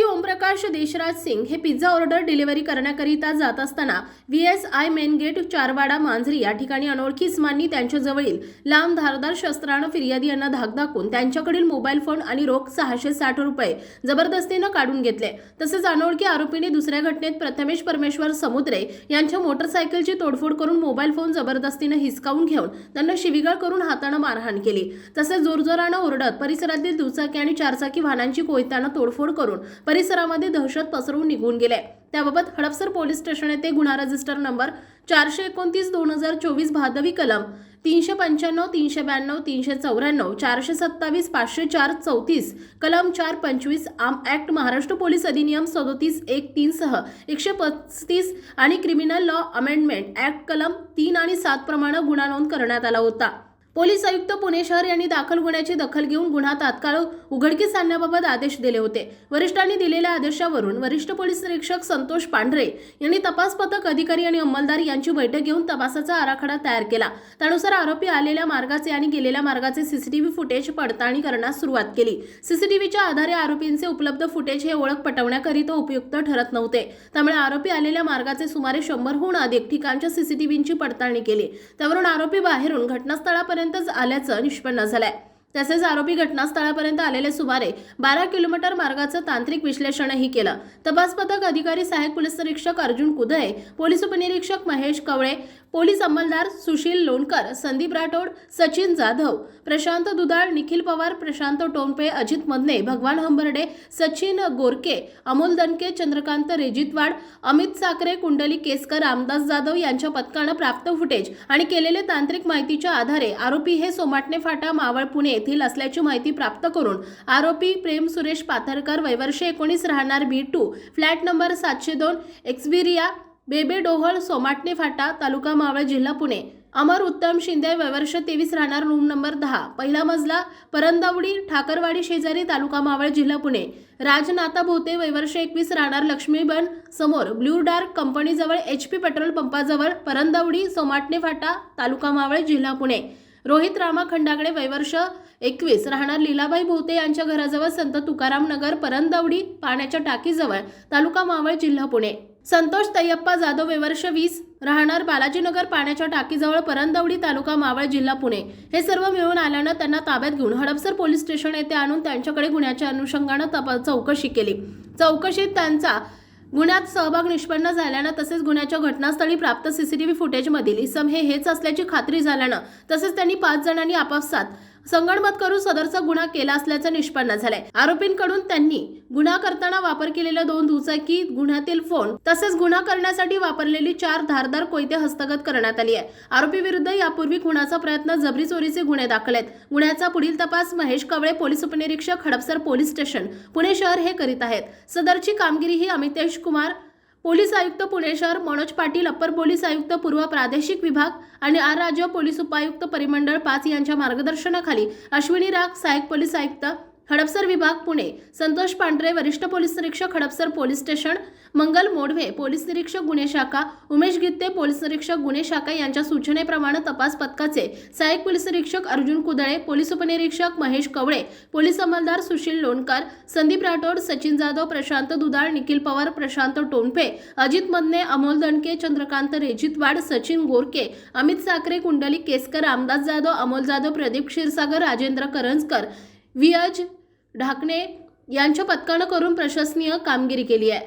फिर्यादी ओमप्रकाश देशराज सिंग हे pizza order delivery करण्याकरिता जात असताना V S I main gate Charwada Manjari या ठिकाणी अनोळखी इस्मांनी त्यांच्याजवळील लांब धारदार शस्त्रानं फिर्यादी यांना धाक दाखवून त्यांच्याकडील मोबाईल फोन आणि रोख सहाशे साठ रुपये जबरदस्तीनं काढून घेतले. तसेच अनोळखी आरोपीने दुसऱ्या घटनेत प्रथमेश परमेश्वर समुद्रे यांच्या मोटरसायकलची तोडफोड करून मोबाईल फोन जबरदस्तीनं हिसकावून घेऊन त्यांना शिविगाळ करून हातानं मारहाण केली. तसेच जोरजोरानं ओरडत परिसरातील दुचाकी आणि चारचाकी वाहनांची कोयत्यानं तोडफोड करून परिसरामध्ये दहशत पसरवून निघून गेले. त्याबाबत हडपसर पोलीस स्टेशन येथे गुन्हा रजिस्टर नंबर चारशे एकोणतीस दोन हजार चोवीस भादवी कलम तीनशे पंच्याण्णव तीनशे ब्याण्णव तीनशे चौऱ्याण्णव चारशे सत्तावीस पाचशे चार चौतीस कलम चार पंचवीस आम ॲक्ट महाराष्ट्र पोलीस अधिनियम सदोतीस एक तीनसह एकशे पस्तीस आणि क्रिमिनल लॉ अमेंडमेंट ॲक्ट कलम तीन आणि सात प्रमाणे गुन्हा नोंद करण्यात आला होता. पोलीस आयुक्त पुणे शहर यांनी दाखल गुन्ह्याची दखल घेऊन गुन्हा तात्काळ उघडकीस आणण्याबाबत आदेश दिले होते. वरिष्ठांनी दिलेल्या आदेशावरून वरिष्ठ पोलीस निरीक्षक संतोष पांढरे यांनी तपास पथक अधिकारी आणि अंमलदार यांची बैठक घेऊन तपासाचा आराखडा तयार केला. त्यानुसार आरोपी आलेल्या मार्गाचे आणि गेलेल्या मार्गाचे सीसीटीव्ही फुटेज पडताळणी करण्यास सुरुवात केली. सीसीटीव्हीच्या आधारे आरोपींचे उपलब्ध फुटेज हे ओळख पटवण्याकरिता उपयुक्त ठरत नव्हते. त्यामुळे आरोपी आलेल्या मार्गाचे सुमारे शंभरहून अधिक ठिकाणच्या सीसीटीव्हीची पडताळणी केली. त्यावरून आरोपी बाहेरून घटनास्थळापर्यंतच आल्याचं निष्पन्न झालंय. तसेच आरोपी घटनास्थळापर्यंत आलेले सुमारे बारा किलोमीटर मार्गाचं तांत्रिक विश्लेषणही केलं. तपास पथक अधिकारी सहाय्यक पोलीस निरीक्षक अर्जुन कुदळे पोलीस उपनिरीक्षक महेश कवळे पोलीस अंमलदार सुशील लोणकर संदीप राठोड सचिन जाधव प्रशांत दुधाळ निखिल पवार प्रशांत टोंपे अजित मदने भगवान हंबर्डे सचिन गोरके अमोल दणके चंद्रकांत रेजितवाड अमित साखरे कुंडली केसकर रामदास जाधव यांच्या पथकानं प्राप्त फुटेज आणि केलेले तांत्रिक माहितीच्या आधारे आरोपी हे सोमाटणे फाटा मावळ पुणे येथील असल्याची माहिती प्राप्त करून आरोपी प्रेम सुरेश पाथरकर वैवर्षे एकोणीस राहणार बी टू फ्लॅट नंबर सातशे दोन एक्सबिरिया बेबे डोहळ सोमाटणे फाटा तालुका मावळ जिल्हा पुणे. अमर उत्तम शिंदे वैवर्ष तेवीस राहणार रूम नंबर दहा पहिला मजला परंदावडी ठाकरवाडी शेजारी तालुका मावळ जिल्हा पुणे. राजनाता भोते वैवर्ष एकवीस राहणार लक्ष्मीबन समोर ब्ल्यू डार्क कंपनीजवळ एच पी पेट्रोल पंपाजवळ परंदावडी सोमाटणे फाटा तालुका मावळ जिल्हा पुणे. रोहित रामा खंडागडे वैवर्ष एकवीस राहणार लीलाबाई भोवते यांच्या घराजवळ संत तुकाराम नगर परंदवडी पाण्याच्या टाकीजवळ तालुका मावळ जिल्हा पुणे. संतोष तय्यप्पा जाधव वेवर्ष वीस राहणार बालाजीनगर पाण्याच्या टाकीजवळ परंदवडी तालुका मावळ जिल्हा पुणे. हे सर्व मिळून आल्यानं त्यांना ताब्यात घेऊन हडपसर पोलीस स्टेशन येथे आणून त्यांच्याकडे गुन्ह्याच्या अनुषंगानं तपा चौकशी केली. चौकशीत त्यांचा गुन्ह्यात सहभाग निष्पन्न झाल्यानं तसेच गुन्ह्याच्या घटनास्थळी प्राप्त सीसीटीव्ही फुटेजमधील इसम हे हेच असल्याची खात्री झाल्यानं तसेच त्यांनी पाच जणांनी आपापसात संगणमत करून सदरचा गुन्हा केला असल्याचं निष्पन्न झालंय. आरोपींकडून त्यांनी गुन्हा करताना वापर केलेल्या दोन दुचाकी गुन्ह्यातील फोन तसेच गुन्हा करण्यासाठी वापरलेली चार धारदार कोयते हस्तगत करण्यात आली आहे. आरोपी विरुद्ध यापूर्वी खुनाचा प्रयत्न जबरी चोरीचे गुन्हे दाखल आहेत. गुन्ह्याचा पुढील तपास महेश कवळे पोलीस उपनिरीक्षक हडपसर पोलीस स्टेशन पुणे शहर हे करीत आहेत. सदरची कामगिरी ही अमितेश कुमार पोलीस आयुक्त पुणे शहर मनोज पाटील अप्पर पोलीस आयुक्त पूर्व प्रादेशिक विभाग आणि आर राज्य पोलीस उपायुक्त परिमंडळ पाच यांच्या मार्गदर्शनाखाली अश्विनी राग सहाय्यक पोलीस आयुक्त हडपसर विभाग पुणे. संतोष पांढरे वरिष्ठ पोलीस निरीक्षक Hadapsar police station. Mangal Modve police निरीक्षक गुन्हे शाखा. उमेश गित्ते पोलीस निरीक्षक गुन्हे शाखा यांच्या सूचनेप्रमाणे तपास पथकाचे सहाय्यक पोलीस निरीक्षक अर्जुन कुदळे पोलीस उपनिरीक्षक महेश कवळे पोलीस अंमलदार सुशील लोणकर संदीप राठोड सचिन जाधव प्रशांत दुधाळ निखिल पवार प्रशांत टोंडफे अजित मदने अमोल दणके चंद्रकांत रेजितवाड सचिन गोरके अमित साखरे कुंडली केसकर रामदास जाधव अमोल जाधव प्रदीप क्षीरसागर राजेंद्र करंजकर वियज ढाकणे यांच्या पथकानं करून प्रशंसनीय कामगिरी केली आहे.